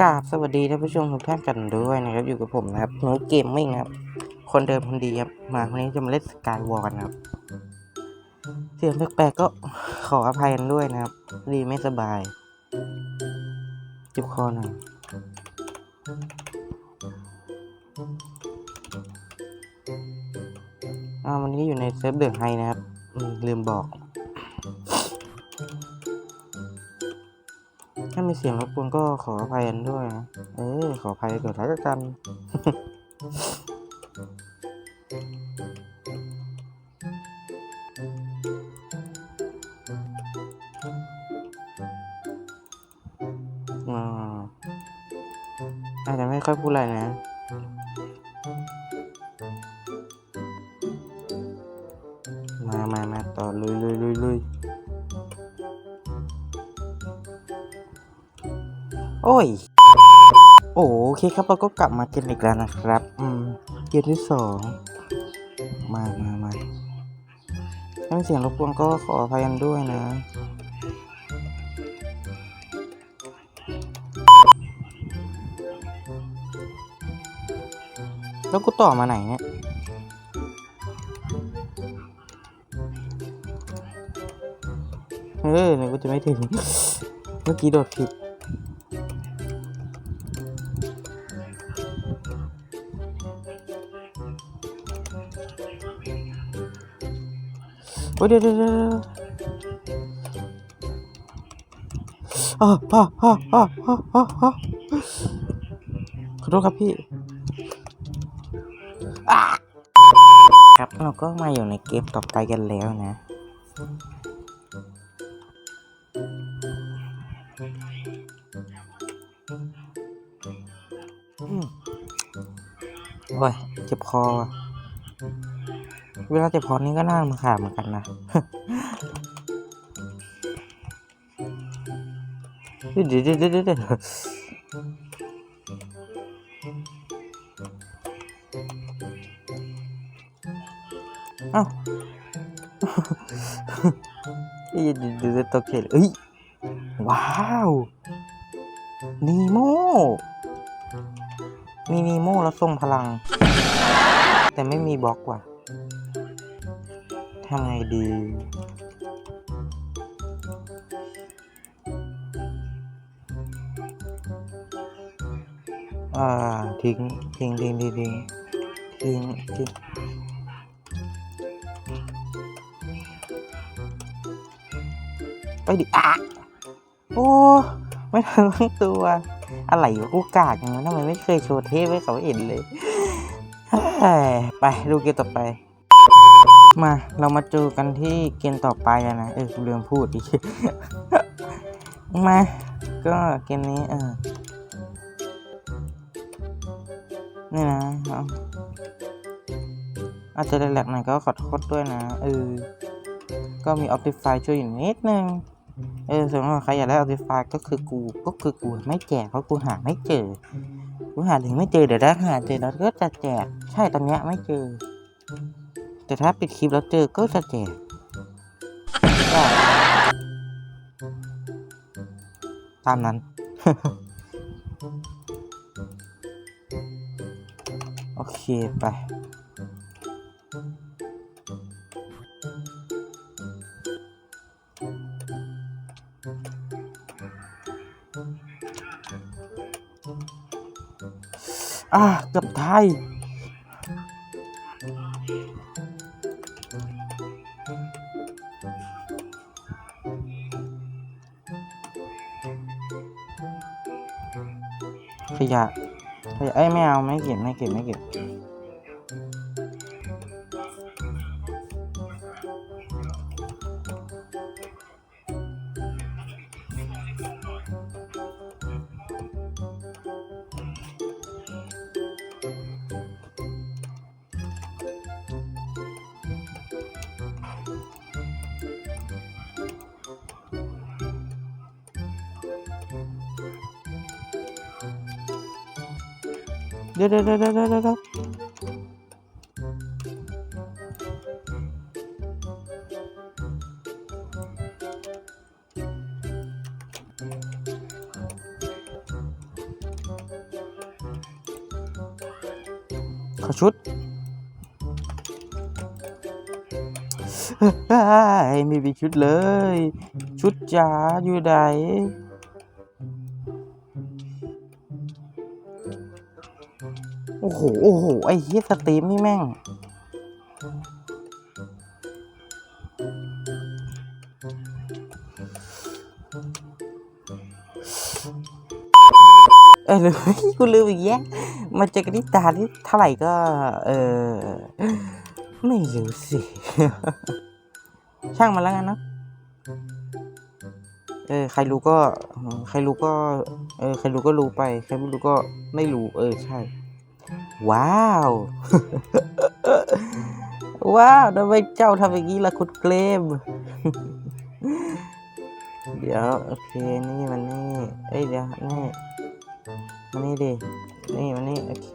กราบสวัสดีท่านผู้ชมทุกท่านกันด้วยนะครับ อยู่กับผมนะครับหนูเกมมิ่งครับ คนเดิมคนดีครับ มาวันนี้จะมาเล่นสกายวอลกันครับ เสียงแปลกๆก็ขออภัยกันด้วยนะครับ ดีไม่สบาย จิบคอหน่อยอ่าวันนี้อยู่ในเซิร์ฟเดือดไฮนะครับ ลืมบอก ถ้ามีเสียงรบกวนก็ขออภัยกันด้วยนะ เออขออภัยเกิดท้ายกันอ่าอาจจะไม่ค่อยพูดอะไรนะ อ้ย โอเคครับเราก็กลับมาเกมอีกแล้วนะครับ อืม เกมที่สองมามามาถ้ามีเสียงรบกวนก็ขออภัยกันด้วยนะ แล้วกูต่อมาไหนเนี่ยเออเนี่ยกูจะไม่ถึง เมื่อกี้โดดผิด เดี๋ยวเดี๋ยวเดี๋ยวเดี๋ยวอ่าอ่าอ่าอ่าอ่าอ่าอ่าขอโทษครับพี่ครับเราก็มาอยู่ในเกมต่อไปกันแล้วนะ โอ้ยเจ็บคอว่ะ เวลาจ็บคอนี่ก็น่ามาขาดเหมือนกันนะเดี๋ยวเดี๋ยวเดี๋ยวเดี๋ยวเดี๋ยวเอ้าเดี๋ยวเดี๋ยวเดี๋ยวเดี๋ยวตกใจเลยเอ้ยว้าวนีโมมีนีโมแล้วทรงพลัง แต่ไม่มีบล็อกว่ะ ทำไงดี อ่า ทิ้ง ทิ้ง ทิ้ง ทิ้ง ทิ้ง ทิ้งทิ้งไปดิอะโอ้ ไม่ทันตั้งตัว อะไรวะกูกากอย่างนั้นทำไมไม่เคยโชว์เทปให้เขาเห็นเลย ไป ดูเกมต่อไป มาเรามาเจอกันที่เกมต่อไปนะ เออกูลืมพูดอีกมา ก็เกมนี้ เออนี่นะเอาอาจจะแหลกหน่อยก็ขอโทษด้วยนะ เออ ก็มี Optify ช่วยอยู่นิดนึง เออส่วนว่าใครอยากได้ Optify ก็คือกู ก็คือกูไม่แจกเพราะกูหาไม่เจอ กูหาถึงไม่เจอเดี๋ยวถ้าหาเจอแล้วก็จะแจก ใช่ตอนเนี้ยไม่เจอ แต่ถ้าปิดคลิปแล้วเจอก็จะแจกก็ตามนั้น โอเค ไป อ่าเกือบไทย ขยะขยะเอ้ยไม่เอาไม่เก็บไม่เก็บไม่เก็บ เดี๋ยวเดี๋ยวเดี๋ยวขอชุดไม่มีชุดเลย ชุดจ๋าอยู่ไหน อ้โห โอ้โห ไอ้เฮียสตรีมนี่แม่ง เออลืมกูลืมอีกแยะมาเจอกันที่ตาที่เท่าไหร่ก็ เออ ไม่รู้สิ ช่างมันแล้วกันเนะเออใครรู้ก็ ใครรู้ก็ เออ ใครรู้ก็รู้ไป ใครไม่รู้ก็ไม่รู้ เออ ใช่ ว้าว ว้าวทำไมเจ้าทำอย่างนี้ล่ะคุณเกรม เดี๋ยว โอเค นี่มันนี่เอ้ยเดี๋ยวนี่มานี่ดิ นี่มานี่ โอเค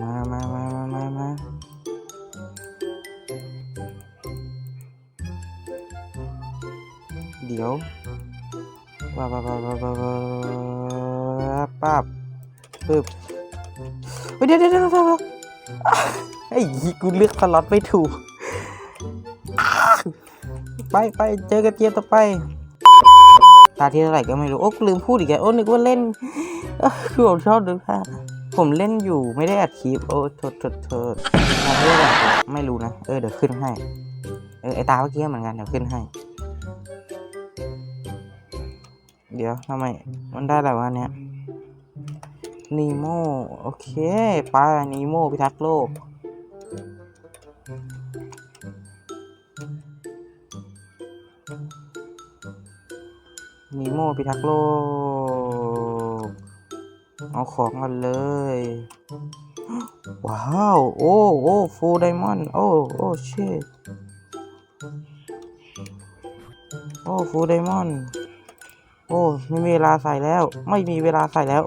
มามามา ดี๋ยวว้าวว้าวว้าววปั๊บปึ๊บเดี๋ยวเดี๋ยวเดี๋ยวไอ้ยี่กูเลือกสล็อตไม่ถูก ไปไปเจอกันเกมต่อไป ตาที่เท่าไหร่ก็ไม่รู้ โอ้ลืมพูดอีกแล้วโอ้นึกว่าเล่นคือผมชอบดูค่ะ ผมเล่นอยู่ไม่ได้อัดคลิป โอ้โทษโทษโทษไม่ได้ไม่รู้นะ เออเดี๋ยวขึ้นให้ เออไอตาเมื่อกี้เหมือนกันเดี๋ยวขึ้นให้ เดี๋ยวทำไม มันได้อะไรวะเนี้ยนีโมโอเคไปนีโมพิทักษ์โลก นีโมพิทักษ์โลก เอาของกันเลย ว้าว โอ้ โอ้ฟูไดมอนด์ โอ้ โอ้เชดโอ้ฟูไดมอนด์ โอ้ไม่มีเวลาใส่แล้ว ไม่มีเวลาใส่แล้ว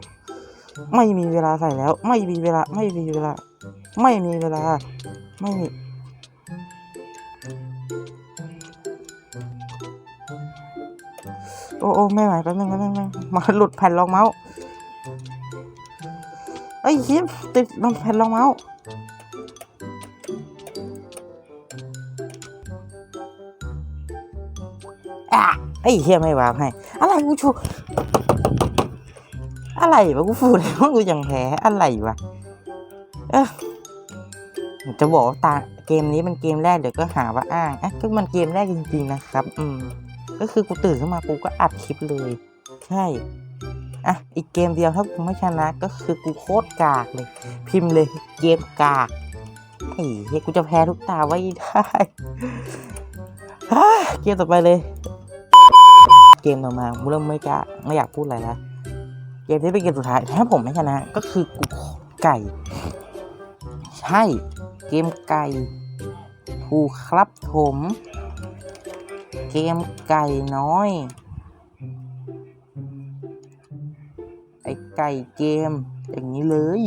ไม่มีเวลาใส่แล้ว ไม่มีเวลา ไม่มีเวลา ไม่มีเวลา ไม่มีโอ้โอ้ไม่ไหวแป๊บนึงแป๊บนึงมาหลุดแผ่นรองเมาส์ไอ้ยเหี้ยติดลงแผ่นรองเมาส์ไอ้เหี้ยไม่วางให้ อะไรกูชูอะไรวะกูฟูเลยว่ากูยังแพ้อะไรวะเออจะบอกว่าตาเกมนี้มันเกมแรกเดี๋ยวก็หาว่าอ้างอะก็มันเกมแรกจริงๆนะครับ อืม ก็คือกูตื่นขึ้นมากูก็อัดคลิปเลย ใช่อะอีกเกมเดียวถ้ากูไม่ชนะก็คือกูโคตรกากเลย พิมพ์เลยเกมกากไอ้เฮ้กูจะแพ้ทุกตาไว้ได้เกมต่อไปเลย เกมต่อมากูเริ่มไม่กล้าไม่อยากพูดอะไรแล้วเกมที่เป็นเกมสุดท้ายถ้าผมไม่ชนะ ก็คือกูไก่ ใช่ เกมไก่ถูกครับผม เกมไก่น้อย ไอไก่เกม อย่างนี้เลย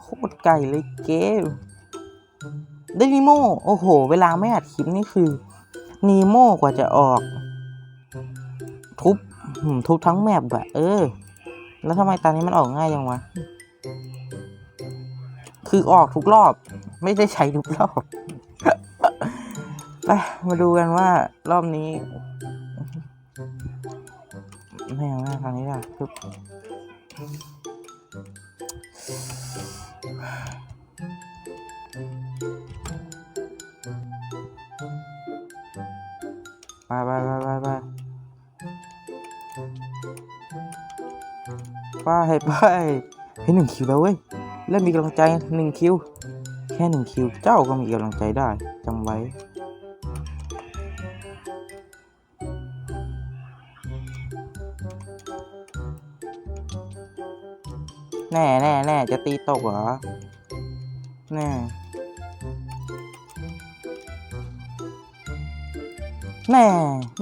โคตรไก่เลยเกมได้นีโมโอ้โห เวลาไม่อัดคลิปนี่คือ นีโมกว่าจะออก ทุบทุบทั้งแมปอะเออ แล้วทำไมตอนนี้มันออกง่ายยังวะ คือออกทุกรอบ ไม่ได้ใช้ทุกรอบ ไป มาดูกันว่ารอบนี้ไม่เอาหน้าทางนี้ละปึ๊บ ไปไปไปไปไปไปไปให้หนึ่งคิวแล้วเว้ยเริ่มมีกำลังใจหนึ่งคิว แค่หนึ่งคิวเจ้าก็มีกำลังใจได้จำไว้แน่แน่แน่จะตีตกเหรอ แน่ แน่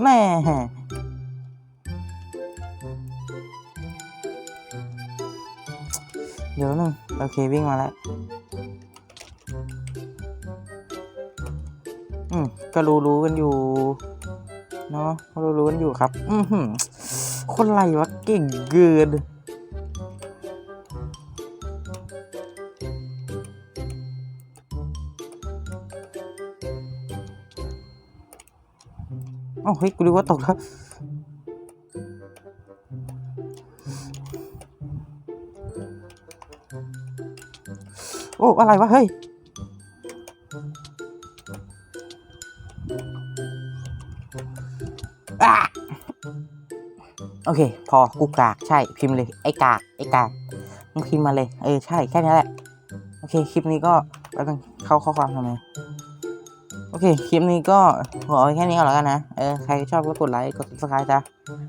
แน่เดี๋ยวนึงโอเควิ่งมาแล้วอืมก็รู้รู้กันอยู่เนาะก็รู้รู้กันอยู่ครับ อือหือคนไรวะเก่งเกิน เอ้าเฮ้ยกูรู้ว่าตกแล้วโอ้อะไรวะเฮ้ยอะโอเค พอกูกากใช่พิมพ์เลยไอ้กากไอ้กากมึงพิมพ์มาเลย เออ ใช่ แค่นี้แหละ โอเค คลิปนี้ก็แล้วนึงเข้าข้อความทำไม โอเค คลิปนี้ก็ขอแค่นี้ก่อนแล้วกันนะ เออ ใครชอบก็กดไลค์ กด subscribe จ้ะ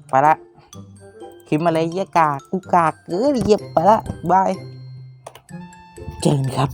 ไปละ คลิปมาเลยเยี่ยกากกูกากเออเหยียบไปละบาย เจอกันครับ